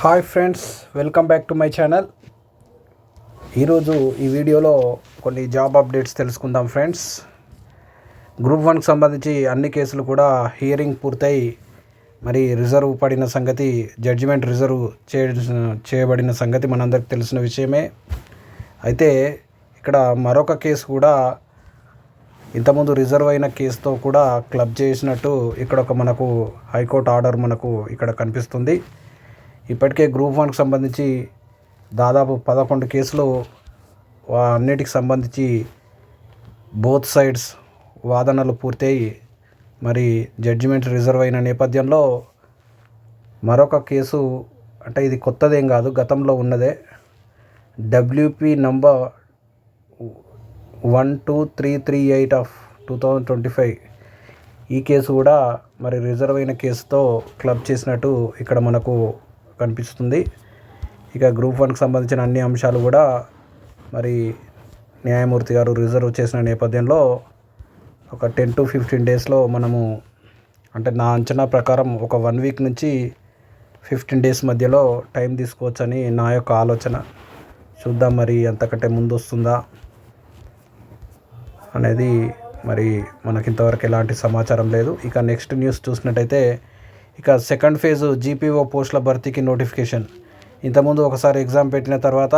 Hi friends welcome back to my channel. ఈరోజు ఈ వీడియోలో కొన్ని జాబ్ అప్డేట్స్ తెలుసుకుందాం ఫ్రెండ్స్. గ్రూప్ వన్కి సంబంధించి అన్ని కేసులు కూడా హియరింగ్ పూర్తయి మరి రిజర్వ్ పడిన సంగతి జడ్జిమెంట్ రిజర్వ్ చే చేయబడిన సంగతి మనందరికి తెలిసిన విషయమే. అయితే ఇక్కడ మరొక కేసు కూడా ఇంతకుముందు రిజర్వ్ అయిన కేసుతో కూడా క్లబ్ చేసినట్టు ఇక్కడ ఒక మనకు హైకోర్టు ఆర్డర్ మనకు ఇక్కడ కనిపిస్తుంది. ఇప్పటికే గ్రూప్ వన్కి సంబంధించి దాదాపు పదకొండు కేసులు అన్నిటికి సంబంధించి బోత్ సైడ్స్ వాదనలు పూర్తయి మరి జడ్జిమెంట్ రిజర్వ్ అయిన నేపథ్యంలో మరొక కేసు అంటే ఇది కొత్తదేం కాదు గతంలో ఉన్నదే. WP number one two three three eight of two thousand twenty five ఈ కేసు కూడా మరి రిజర్వ్ అయిన కేసుతో క్లబ్ చేసినట్టు ఇక్కడ మనకు కనిపిస్తుంది. ఇక గ్రూప్ వన్కి సంబంధించిన అన్ని అంశాలు కూడా మరి న్యాయమూర్తి గారు రిజర్వ్ చేసిన నేపథ్యంలో ఒక టెన్ టు ఫిఫ్టీన్ డేస్లో మనము అంటే నా అంచనా ప్రకారం ఒక వన్ వీక్ నుంచి ఫిఫ్టీన్ డేస్ మధ్యలో టైం తీసుకోవచ్చని నా యొక్క ఆలోచన. చూద్దాం మరి అంతకంటే ముందు వస్తుందా అనేది మరి మనకి ఇంతవరకు ఎలాంటి సమాచారం లేదు. ఇక నెక్స్ట్ న్యూస్ చూసినట్టయితే ఇక సెకండ్ ఫేజ్ జీపీఓ పోస్టుల భర్తీకి నోటిఫికేషన్. ఇంతకుముందు ఒకసారి ఎగ్జామ్ పెట్టిన తర్వాత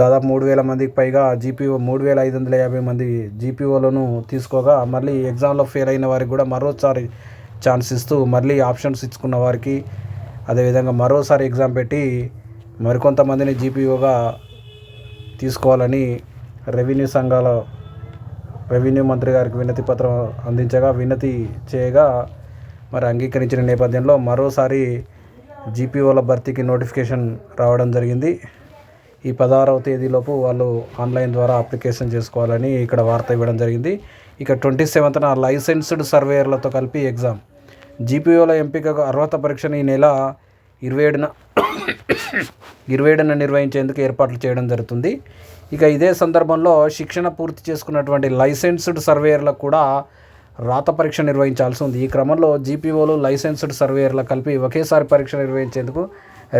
దాదాపు మూడు వేల మందికి పైగా జీపీఓ మూడు వేల ఐదు వందల యాభై మంది జీపీఓలను తీసుకోగా మళ్ళీ ఎగ్జామ్లో ఫెయిల్ అయిన వారికి కూడా మరోసారి ఛాన్స్ ఇస్తూ మళ్ళీ ఆప్షన్స్ ఇచ్చుకున్న వారికి అదేవిధంగా మరోసారి ఎగ్జామ్ పెట్టి మరికొంతమందిని జీపీఓగా తీసుకోవాలని రెవెన్యూ సంఘాల రెవెన్యూ మంత్రి గారికి వినతి పత్రం అందించగా వినతి చేయగా మరి అంగీకరించిన నేపథ్యంలో మరోసారి జీపీఓల భర్తీకి నోటిఫికేషన్ రావడం జరిగింది. ఈ పదహారవ తేదీలోపు వాళ్ళు ఆన్లైన్ ద్వారా అప్లికేషన్ చేసుకోవాలని ఇక్కడ వార్త ఇవ్వడం జరిగింది. ఇక ట్వంటీ సెవెంత్న లైసెన్స్డ్ సర్వేయర్లతో కలిపి ఎగ్జామ్. జీపీఓల ఎంపికకు అర్హత పరీక్షను ఈ నెల ఇరవై ఏడున ఇరవై ఏడున నిర్వహించేందుకు ఏర్పాట్లు చేయడం జరుగుతుంది. ఇక ఇదే సందర్భంలో శిక్షణ పూర్తి చేసుకున్నటువంటి లైసెన్స్డ్ సర్వేయర్లకు కూడా రాత పరీక్ష నిర్వహించాల్సి ఉంది. ఈ క్రమంలో జీపీఓలు లైసెన్స్డ్ సర్వేయర్ల కలిపి ఒకేసారి పరీక్ష నిర్వహించేందుకు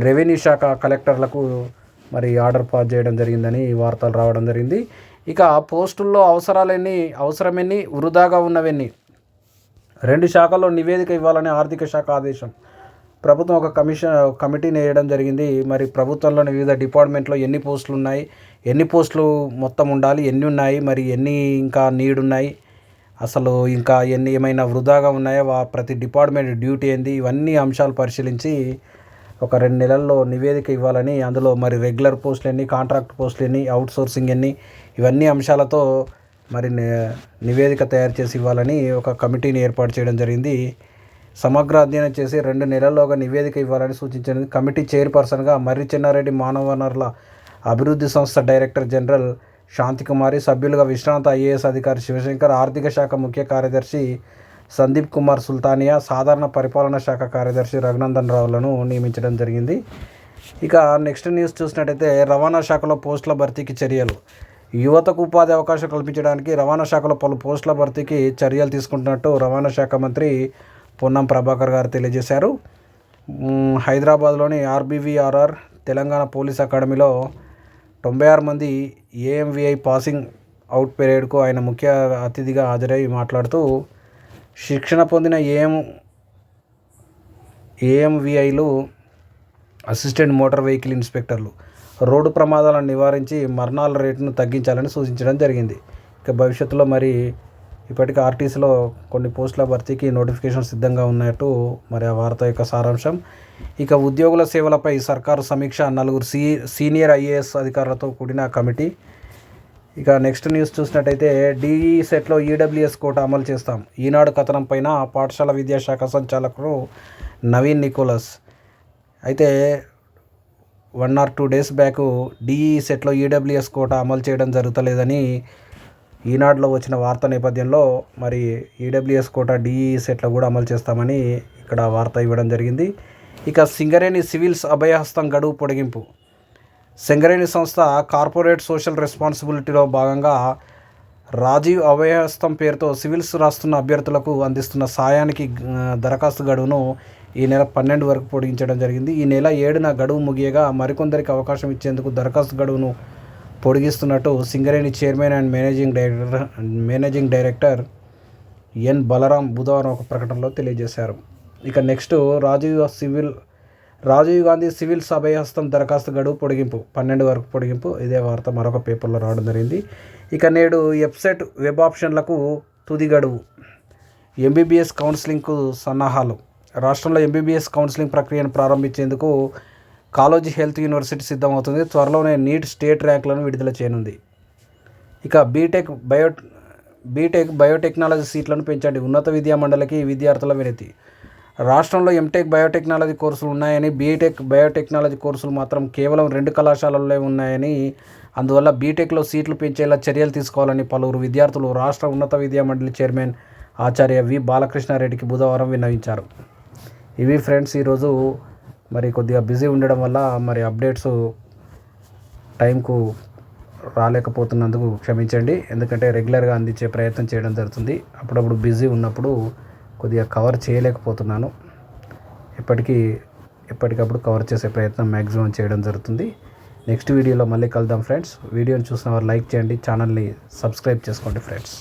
రెవెన్యూ శాఖ కలెక్టర్లకు మరి ఆర్డర్ పాస్ చేయడం జరిగిందని వార్తలు రావడం జరిగింది. ఇక పోస్టుల్లో అవసరాలన్నీ అవసరమెన్ని వృధాగా ఉన్నవన్నీ రెండు శాఖల్లో నివేదిక ఇవ్వాలని ఆర్థిక శాఖ ఆదేశం. ప్రభుత్వం ఒక కమిషన్ కమిటీని వేయడం జరిగింది. మరి ప్రభుత్వంలోని వివిధ డిపార్ట్మెంట్లో ఎన్ని పోస్టులు ఉన్నాయి ఎన్ని పోస్టులు మొత్తం ఉండాలి ఎన్ని ఉన్నాయి మరి ఎన్ని ఇంకా నీడ్ ఉన్నాయి అసలు ఇంకా ఎన్ని ఏమైనా వృధాగా ఉన్నాయో? వా ప్రతి డిపార్ట్మెంట్ డ్యూటీ ఏంది? ఇవన్నీ అంశాలు పరిశీలించి ఒక రెండు నెలల్లో నివేదిక ఇవ్వాలని అందులో మరి రెగ్యులర్ పోస్టులు ఎన్ని కాంట్రాక్ట్ పోస్టులు ఎన్ని అవుట్ సోర్సింగ్ ఎన్ని ఇవన్నీ అంశాలతో మరి నివేదిక తయారు చేసి ఇవ్వాలని ఒక కమిటీని ఏర్పాటు చేయడం జరిగింది. సమగ్ర అధ్యయనం చేసి రెండు నెలల్లోగా నివేదిక ఇవ్వాలని సూచించింది కమిటీ చైర్పర్సన్గా మర్రి చెన్నారెడ్డి మానవ వనరుల అభివృద్ధి సంస్థ డైరెక్టర్ జనరల్ శాంతికుమారి సభ్యులుగా విశ్రాంత ఐఏఎస్ అధికారి శివశంకర్ ఆర్థిక శాఖ ముఖ్య కార్యదర్శి సందీప్ కుమార్ సుల్తానియా సాధారణ పరిపాలనా శాఖ కార్యదర్శి రఘునందన్ రావులను నియమించడం జరిగింది. ఇక నెక్స్ట్ న్యూస్ చూసినట్టయితే రవాణా శాఖలో పోస్టుల భర్తీకి చర్యలు. యువతకు ఉపాధి అవకాశం కల్పించడానికి రవాణా శాఖలో పలు పోస్టుల భర్తీకి చర్యలు తీసుకుంటున్నట్టు రవాణా శాఖ మంత్రి పొన్నం ప్రభాకర్ గారు తెలియజేశారు. హైదరాబాద్లోని ఆర్బీవీఆర్ఆర్ తెలంగాణ పోలీస్ అకాడమీలో తొంభై ఆరు మంది ఏఎంవిఐ పాసింగ్ అవుట్ పీరియడ్కు ఆయన ముఖ్య అతిథిగా హాజరై మాట్లాడుతూ శిక్షణ పొందిన A M assistant motor vehicle ఇన్స్పెక్టర్లు road ప్రమాదాలను నివారించి మరణాల రేటును తగ్గించాలని సూచించడం జరిగింది. ఇక భవిష్యత్తులో మరి ఇప్పటికే ఆర్టీసీలో కొన్ని పోస్టుల భర్తీకి నోటిఫికేషన్ సిద్ధంగా ఉన్నట్టు మరి ఆ వార్త యొక్క సారాంశం. ఇక ఉద్యోగుల సేవలపై సర్కారు సమీక్ష నలుగురు సీ సీనియర్ ఐఏఎస్ అధికారులతో కూడిన కమిటీ. ఇక నెక్స్ట్ న్యూస్ చూసినట్టయితే డిఈ సెట్లో ఈడబ్ల్యూఎస్ కోట అమలు చేస్తాం. ఈనాడు కథనం పైన పాఠశాల విద్యాశాఖ సంచాలకుడు నవీన్ నికోలస్. అయితే one or two days back DE సెట్లో ఈడబ్ల్యూఎస్ కోట అమలు చేయడం జరుగుతలేదని ఈనాడులో వచ్చిన వార్త నేపథ్యంలో మరి ఈడబ్ల్యూఎస్ కోట డిఈ సెట్లో కూడా అమలు చేస్తామని ఇక్కడ వార్త ఇవ్వడం జరిగింది. ఇక సింగరేణి సివిల్స్ అభయహస్తం గడువు పొడిగింపు. సింగరేణి సంస్థ కార్పొరేట్ సోషల్ రెస్పాన్సిబిలిటీలో భాగంగా రాజీవ్ అభయహస్తం పేరుతో సివిల్స్ రాస్తున్న అభ్యర్థులకు అందిస్తున్న సాయానికి దరఖాస్తు గడువును ఈ నెల పన్నెండు వరకు పొడిగించడం జరిగింది. ఈ నెల ఏడున గడువు ముగియగా మరికొందరికి అవకాశం ఇచ్చేందుకు దరఖాస్తు గడువును పొడిగిస్తున్నట్టు Singareni chairman and managing director managing director N Balaram బుధవారం ఒక ప్రకటనలో తెలియజేశారు. ఇక next Rajiv civil Rajiv Gandhi civil సభయహస్తం దరఖాస్తు గడువు పొడిగింపు పన్నెండు వరకు పొడిగింపు. ఇదే వార్త మరొక పేపర్లో రావడం జరిగింది. ఇక నేడు వెబ్సైట్ వెబ్ ఆప్షన్లకు తుది గడువు. ఎంబీబీఎస్ కౌన్సిలింగ్కు సన్నాహాలు. రాష్ట్రంలో ఎంబీబీఎస్ కౌన్సిలింగ్ ప్రక్రియను ప్రారంభించేందుకు కాలోజీ హెల్త్ యూనివర్సిటీ సిద్ధమవుతుంది. త్వరలోనే నీట్ స్టేట్ ర్యాంకులను విడుదల చేయనుంది. ఇక బీటెక్ బయో బీటెక్ బయోటెక్నాలజీ సీట్లను పెంచండి. ఉన్నత విద్యా మండలికి విద్యార్థుల వినతి. రాష్ట్రంలో ఎంటెక్ బయోటెక్నాలజీ కోర్సులు ఉన్నాయని బీటెక్ బయోటెక్నాలజీ కోర్సులు మాత్రం కేవలం రెండు కళాశాలల్లో ఉన్నాయని అందువల్ల బీటెక్లో సీట్లు పెంచేలా చర్యలు తీసుకోవాలని పలువురు విద్యార్థులు రాష్ట్ర ఉన్నత విద్యా మండలి చైర్మన్ ఆచార్య వి బాలకృష్ణారెడ్డికి బుధవారం విన్నవించారు. ఇవి ఫ్రెండ్స్ ఈరోజు మరి కొద్దిగా బిజీ ఉండడం వల్ల మరి అప్డేట్స్ టైంకు రాలేకపోతున్నందుకు క్షమించండి. ఎందుకంటే రెగ్యులర్గా అందించే ప్రయత్నం చేయడం జరుగుతుంది. అప్పుడప్పుడు బిజీ ఉన్నప్పుడు కొద్దిగా కవర్ చేయలేకపోతున్నాను. ఎప్పటికీ ఎప్పటికప్పుడు కవర్ చేసే ప్రయత్నం మ్యాక్సిమం చేయడం జరుగుతుంది. నెక్స్ట్ వీడియోలో మళ్ళీ కలుద్దాం ఫ్రెండ్స్. వీడియోని చూసిన వారు లైక్ చేయండి. ఛానల్ని సబ్స్క్రైబ్ చేసుకోండి ఫ్రెండ్స్.